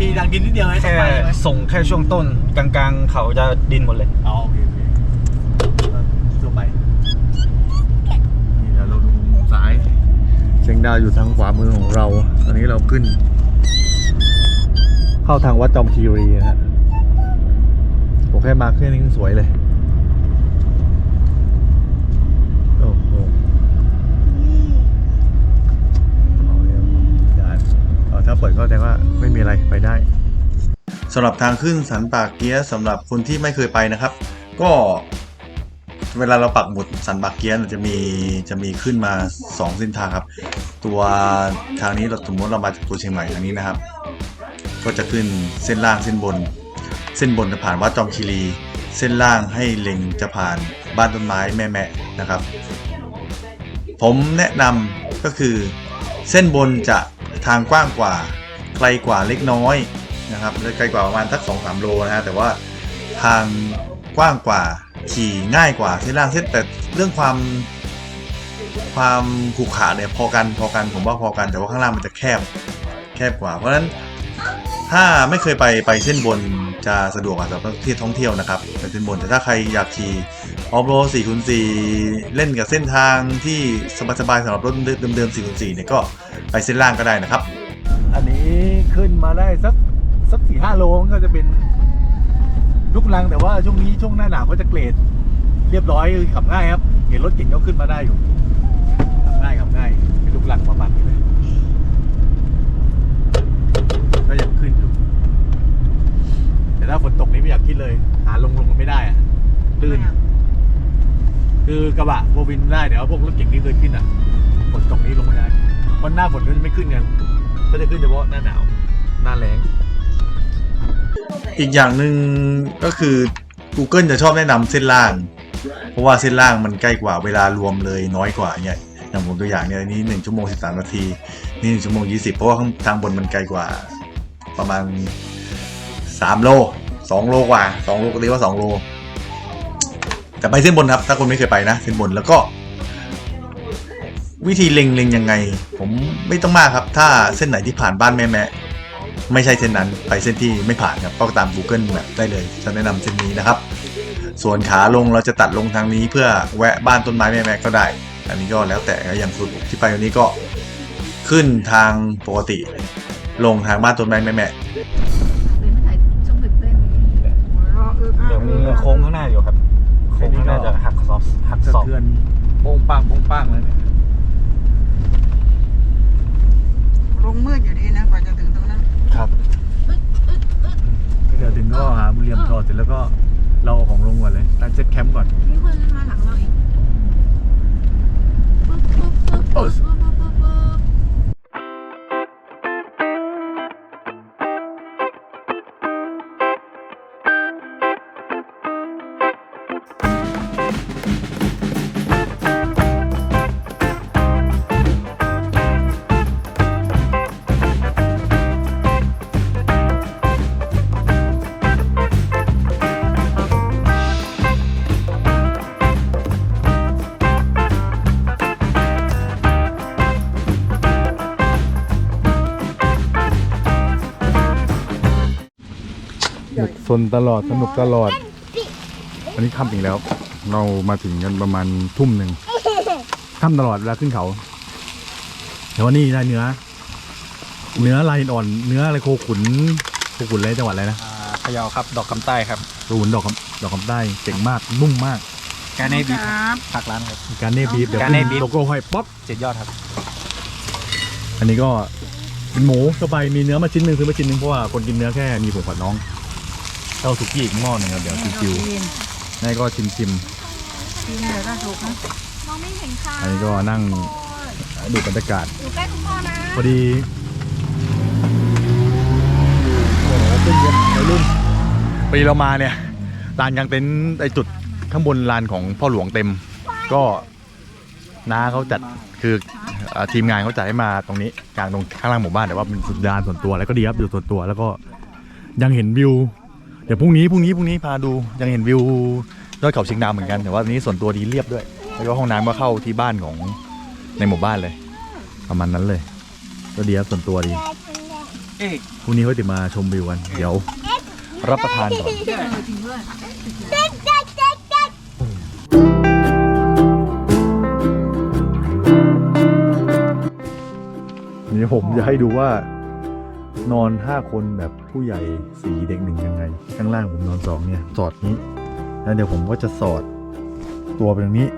มีดังดินนิดเดียวไหมแค่ส่งแค่ช่วงต้นกลางๆ เขาจะดินหมดเลย อ๋อโอเคโอเคตัวไปนี่เดี๋ยวเราดูมุมซ้ายเชียงดาวอยู่ทางขวามือของเรา ตอนนี้เราขึ้น เข้าทางวัดจอมคีรีนะฮะผมแค่มาแค่นี้ยังสวยเลย โอ้โหเอาเดี๋ยวอย่าเอาถ้าเปิดก็แสดงว่าไม่มีอะไรไปได้ สำหรับทางขึ้นสันป่าเกียสำหรับคนที่ไม่เคยไปนะครับ ก็เวลาเราปักหมุดสันปาเกียจะมีจะมีขึ้นมา 2 เส้นทางครับ ตัวทางนี้เราสมมติเรามาจากตัวเชียงใหม่ทางนี้นะครับ ก็จะขึ้นเส้นล่างเส้นบน เส้นบนจะผ่านวัดจอมคีรี เส้นล่างให้เล็งจะผ่านบ้านต้นไม้แม่แม่นะครับ ผมแนะนำก็คือ เส้นบนจะทางกว้างกว่าไกลกว่าเล็กน้อย นะครับและไกลกว่าประมาณสัก2-3โลนะฮะแต่ว่าทางกว้างกว่าขี่ง่ายกว่าเส้นล่างเส้นแต่เรื่องความความขรุขระเนี่ยพอกันพอกันผมว่าพอกันแต่ว่าข้างล่างมันจะแคบแคบกว่า เพราะฉะนั้นถ้าไม่เคยไปไปเส้นบนจะสะดวกกว่าสำหรับที่ท่องเที่ยวนะครับไปเส้นบนแต่ถ้าใครอยากขี่ออฟโรด4คูณ4เล่นกับเส้นทางที่สบายๆสำหรับรถเดิมๆ4คูณ4เนี่ยก็ไปเส้นล่างก็ได้นะครับ อันนี้ขึ้นมาได้สัก สักสี่ห้าโลก็จะเป็นลูกลังแต่ว่าช่วงนี้ช่วงหน้าหนาวก็จะเกรด เรียบร้อยขับง่ายครับ เห็นรถเก่งก็ขึ้นมาได้อยู่ขับง่ายขับง่ายเป็นลูกลังประมาณนี้เลยก็ยังขึ้นอยู่แต่ถ้าฝนตกนี้ไม่อยากคิดเลย หาลงลงมันไม่ได้อะลื่นคือกระบะโบวินได้เดี๋ยวพวกรถเก่งที่เคยขึ้นอะฝนตกนี้ลงไม่ได้วันหน้าฝนก็จะไม่ขึ้นกันก็จะขึ้นเฉพาะหน้าหนาว หน้าแรง อีกอย่างหนึ่งก็คือ Google จะชอบแนะนำเส้นล่าง เพราะว่าเส้นล่างมันใกล้กว่าเวลารวมเลยน้อยกว่าเนี่ยอย่างผมตัวอย่างเนี่ยอันนี้1ชั่วโมง13นาทีนี่1ชั่วโมง 20 เพราะว่าทางบนมันไกลกว่า ประมาณ 3 โล 2 โลกว่า 2 โลก็เรียกว่า 2 โล แต่ไปเส้นบนครับ ถ้าคนไม่เคยไปนะ เส้นบนแล้วก็ วิธีเล็งเล็งยังไง ผมไม่ต้องมากครับ ถ้าเส้นไหนที่ผ่านบ้านแม่แม่ ไม่ใช่เส้นนั้นไปเส้นที่ไม่ผ่านครับก็ตาม Google Map ได้เลยจะแนะนำเส้นนี้นะครับ ส่วนขาลงเราจะตัดลงทางนี้เพื่อแวะบ้านต้นไม้แม่แม่ก็ได้ อันนี้ก็แล้วแต่อย่างสุดที่ไปวันนี้ก็ขึ้นทางปกติ ลงทางบ้านต้นไม้แม่แม่เป็นถ่ายช่องตื่นเต้นหัวเราะอึกอักเดี๋ยวมีโค้งข้างหน้าอยู่ครับโค้งข้างหน้าจะหักซอฟหักสะศอกเทือนโป้งปังโป้งปังแล้วเนี่ยลงมืดอยู่ดีนะกว่าจะถึงตรงนั้น ครับ เดี๋ยวถึงก็หาบุเรียมจอดเสร็จแล้วก็เราเอาของลงก่อนเลยตั้งเซ็ตแคมป์ก่อน มีคนมาหลังเราอีกปึ๊บปึ๊บปึ๊บปึ๊บปึ๊บปึ๊บปึ๊บ นุกสนตลอดสนุกตลอด อันนี้ค่ำอีกแล้ว เรามาถึงกันประมาณทุ่มหนึ่งค่ำตลอดเวลาขึ้นเขาแต่ว่านี่ได้เนื้อ เนื้อลายอ่อน เนื้ออะไรโคขุนโคขุนอะไรจังหวัดอะไรนะอ่าพะเยาครับ ดอกคำใต้ครับโคขุนดอกคำดอกคำใต้เจ๋งมากนุ่มมาก การเน่บีฟครับผักร้านครับ การเน่บีฟเดี๋ยวการเน่ขึ้นบีฟโลโก้ห้อยป๊อปเจ็ดยอดครับ อันนี้ก็เป็นหมูเข้าไปมีเนื้อมาชิ้นหนึ่งซื้อมาชิ้นหนึ่งเพราะว่าคนกินเนื้อแค่มีผมกับน้อง เท่าสุกี้อีกหม้อหนึ่งครับเดี๋ยวชิวๆนี่ก็ชิมชิมกินเดี๋ยวก็สุกนะมองไม่เห็นค่ะอันนี้ก็นั่งดูบรรยากาศ อยู่ใกล้คุณพ่อนะพอดีโอ้โหเป็นเย็นวัยรุ่นพอดีเรามาเนี่ยลานกลางเต็นท์ไอจุดข้างบนลานของพ่อหลวงเต็ม ก็น้าเขาจัดคือเอ่อทีมงานเขาจัดให้มาตรงนี้กลางตรงข้างล่างหมู่บ้านแต่ว่าเป็นสุดลานส่วนตัวแล้วก็ดีครับอยู่ส่วนตัวแล้วก็ยังเห็นวิว เดี๋ยวพรุ่งนี้พรุ่งนี้พรุ่งนี้พาดูยังเห็นวิวยอดเขาเชียงดาวเหมือนกันแต่ว่าอันนี้ส่วนตัวดีเรียบด้วยแล้วก็ห้องน้ำก็เข้าที่บ้านของในหมู่บ้านเลย ประมาณนั้นเลย ก็ดีครับส่วนตัวดีเอ๊ะพรุ่งนี้เขาจะมาชมวิวกันเดี๋ยวรับประทานก่อนเออจริงด้วยนี่ผมจะให้ดูว่า นอนห้าคนแบบผู้ใหญ่สี่เด็กหนึ่งยังไง ข้างล่างผมนอนสองเนี่ย สอดนี้ แล้วเดี๋ยวผมก็จะสอดตัวไปตรงนี้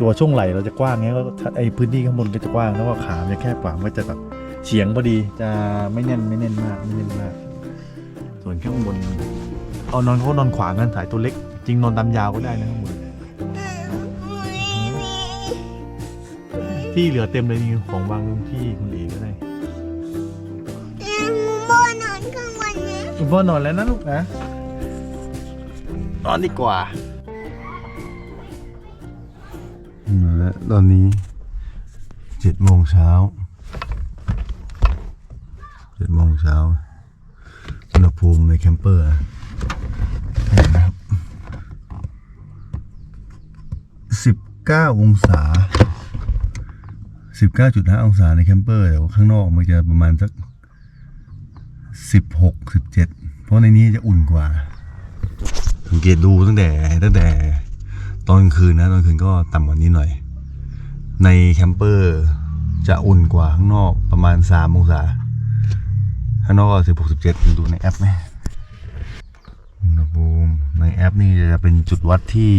ตัวช่วงไหล่เราจะกว้างเงี้ยก็ไอพื้นที่ข้างบนก็จะกว้าง แล้วก็ขามันจะแคบกว่ามันก็จะแบบเฉียงพอดีจะไม่แน่นไม่แน่นมากไม่แน่นมาก ส่วนข้างบน เอานอนเขาก็นอนขวางกันถ่ายตัวเล็ก จริงนอนตามยาวก็ได้นะข้างบนที่เหลือเต็มเลยนี่ของวางที่คุณเอกก็ได้ คุณพ่อนอนแล้วนะลูกนะนอนดีกว่าและตอนนี้เจ็ดโมงเช้าเจ็ดโมงเช้าอุณหภูมิในแคมเปอร์เห็นนะครับสิบเก้าองศาสิบเก้าจุดห้าองศาในแคมเปอร์แต่ว่าข้างนอกมันจะประมาณสัก สิบหกสิบเจ็ดเพราะในนี้จะอุ่นกว่า สังเกตดูตั้งแต่ตั้งแต่ตอนคืนนะตอนคืนก็ต่ำกว่านี้หน่อย ในแคมเปอร์จะอุ่นกว่าข้างนอกประมาณสามองศาข้างนอกก็สิบหกสิบเจ็ดดูในแอปไหมอุณหภูมิในแอปนี่จะเป็นจุดวัดที่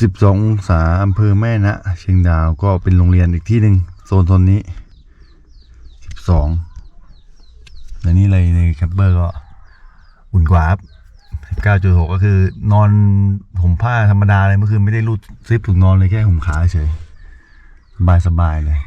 สิบสององศาอำเภอแม่นะเชียงดาวก็เป็นโรงเรียนอีกที่หนึ่งโซนโซนนี้ สองและนี่เลยในแคมเปอร์ก็อุ่นกว่าครับเก้าจุดหกก็คือนอนห่มผ้าธรรมดาเลยเมื่อคืนไม่ได้รูดซิปถุงนอนเลยแค่ห่มขาเฉยสบายสบายเลย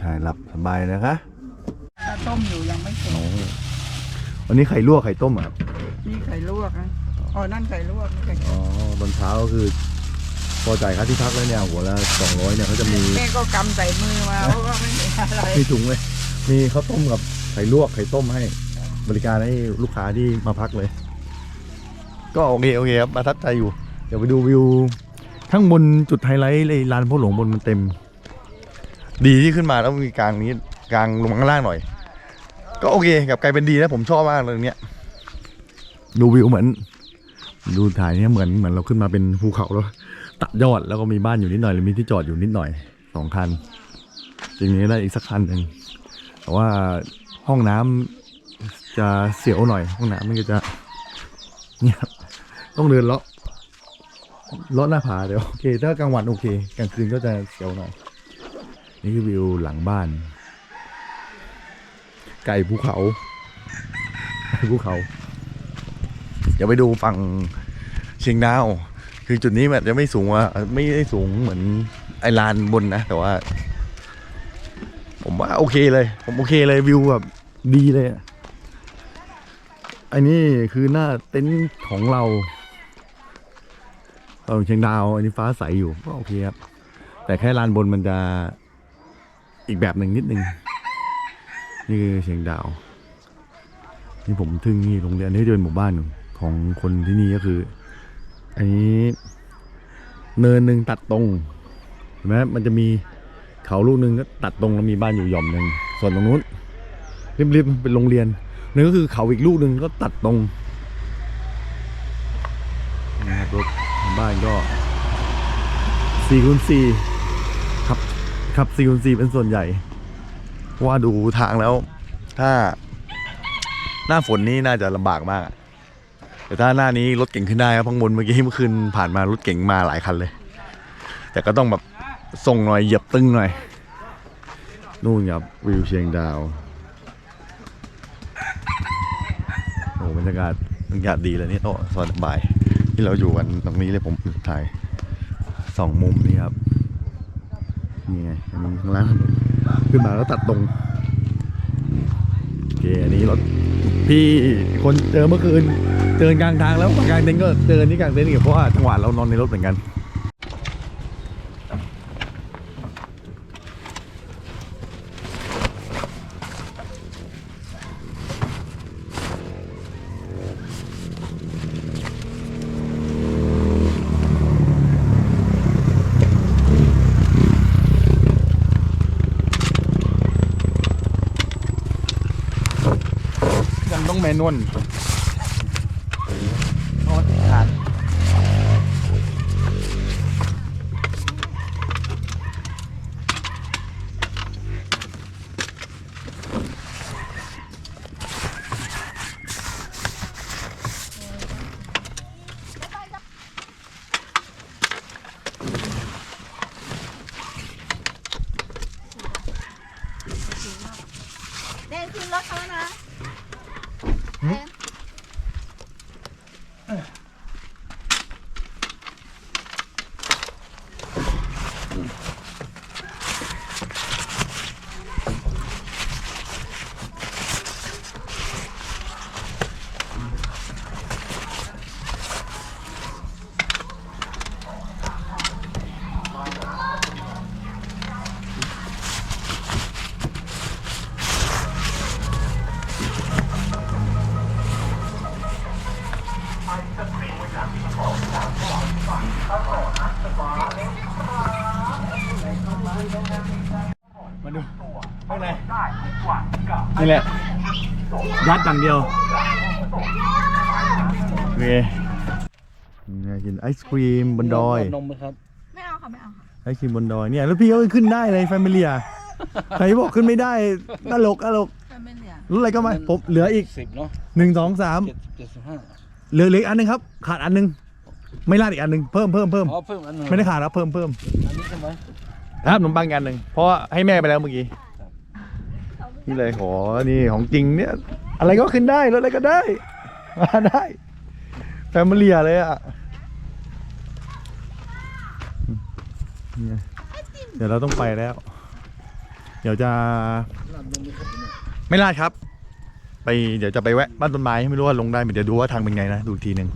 ชายหลับสบายนะคะถ้าต้มอยู่ยังไม่เสร็จวันนี้ไข่ลวกไข่ต้มอะครับนี่ไข่ลวกนะอ๋อนั่นไข่ลวกนี่ไข่อ๋อตอนเช้าก็คือพอจ่ายค่าที่พักแล้วเนี่ยหัวละสองร้อยเนี่ยเขาจะมีแม่ก็กำใส่มือมาเพราะว่าไม่มีอะไรมีถุงเลยมีข้าวต้มกับไข่ลวกไข่ต้มให้ บริการให้ลูกค้าที่มาพักเลย ก็โอเคโอเคครับประทับใจอยู่ เดี๋ยวไปดูวิวข้างบนจุดไฮไลท์เลยลานพ่อหลวงบนมันเต็ม ดีที่ขึ้นมาแล้วมีกลางนี้กลางลงข้างล่างหน่อย ก็โอเคกับกลายเป็นดีนะผมชอบมากเลยเนี้ยดูวิวเหมือน ดูถ่ายเนี้ยเหมือนเหมือนเราขึ้นมาเป็นภูเขาแล้วตัดยอดแล้วก็มีบ้านอยู่นิดหน่อยหรือมีที่จอดอยู่นิดหน่อยสองคันจริงๆได้อีกสักคันหนึ่งแต่ว่าห้องน้ำจะเสียวหน่อย ห้องน้ำมันก็จะเนี่ยต้องเดินเลาะเลาะหน้าผาเดี๋ยวโอเค ถ้ากลางวันโอเคกลางคืนก็จะเสียวหน่อย นี่คือวิวหลังบ้าน ไก่ภูเขาไก่ภูเขา เดี๋ยวไปดูฝั่งเชียงดาว คือจุดนี้มันจะไม่สูงว่าไม่ได้สูงเหมือนไอลานบนนะ แต่ว่า ผมว่าโอเคเลย ผมโอเคเลยวิวแบบดีเลยอะอันนี้คือหน้าเต็นท์ของเราเราอยู่เชียงดาว อันนี้ฟ้าใสอยู่ก็โอเคครับ แต่แค่ลานบนมันจะ อีกแบบหนึ่งนิดนึงนี่คือเชียงดาว นี่ผมทึ่งนี่โรงเรียนนี้จะเป็นหมู่บ้านของคนที่นี่ก็คือ อันนี้เนินหนึ่งตัดตรงเห็นไหมมันจะมีเขาลูกหนึ่งก็ตัดตรงแล้วมีบ้านอยู่หย่อมหนึ่งส่วนตรงนู้นริบๆเป็นโรงเรียนนั่นก็คือเขาอีกลูกหนึ่งก็ตัดตรงนะครับรถบ้านก็4คูณ4ครับ ขับ4คูณ4เป็นส่วนใหญ่ ว่าดูทางแล้ว ถ้า หน้าฝนนี่น่าจะลำบากมาก แต่ถ้าหน้านี้รถเก่งขึ้นได้ครับพังบนเมื่อกี้เมื่อคืนผ่านมารถเก่งมาหลายคันเลย แต่ก็ต้องแบบส่งหน่อยเหยียบตึงหน่อย นู่นครับวิวเชียงดาวโอ้บรรยากาศบรรยากาศดีเลยนี่โอ้สบายที่เราอยู่กันตรงนี้เลยผมถ่ายสองมุมนี่ครับ นี่ไงอันนี้ข้างล่างขึ้นมาแล้วตัดตรงโอเคอันนี้รถพี่คนเจอเมื่อคืนเจอกลางทางแล้วกลางเต็นท์ก็เจอที่กลางเต็นท์อีกเพราะว่าจังหวะเรานอนในรถเหมือนกัน มนนวลโทษขาด เดินขึ้นรถเขานะ มาดูข้างใน นี่แหละ ยัดอย่างเดียวโอเคนี่กินไอศครีมบนดอย นมไหมครับ ไม่เอาค่ะไม่เอาค่ะไอศครีมบนดอยเนี่ยแล้วพี่เขาขึ้นได้เลยแฟมิเลียใครบอกขึ้นไม่ได้ตลกตลกแฟมิเลียรู้อะไรก็มาผมเหลืออีกสิบเนาะหนึ่งสองสามเจ็ดเจ็ดสิบห้าเหลือเหลืออีกอันหนึงครับ ขาดอันหนึง ไม่ลาดอีกอันหนึงเพิ่มเพิ่มเพิ่มอ๋อเพิ่มอันหนึงไม่ได้ขาดครับเพิ่มเพิ่มอันนี้ใช่ไหมครับขนมปังอีกอันหนึ่งเพราะว่าให้แม่ไปแล้วเมื่อกี้ นี่เลยขอนี่ของจริงเนี่ย อะไรก็ขึ้นได้รถอะไรก็ได้ มาได้แฟมิเลียเลยอะเนี่ยเดี๋ยวเราต้องไปแล้ว เดี๋ยวจะไม่ลาดครับ ไปเดี๋ยวจะไปแวะบ้านต้นไม้ไม่รู้ว่าลงได้ไหมเดี๋ยวดูว่าทางเป็นไงนะดูทีหนึ่ง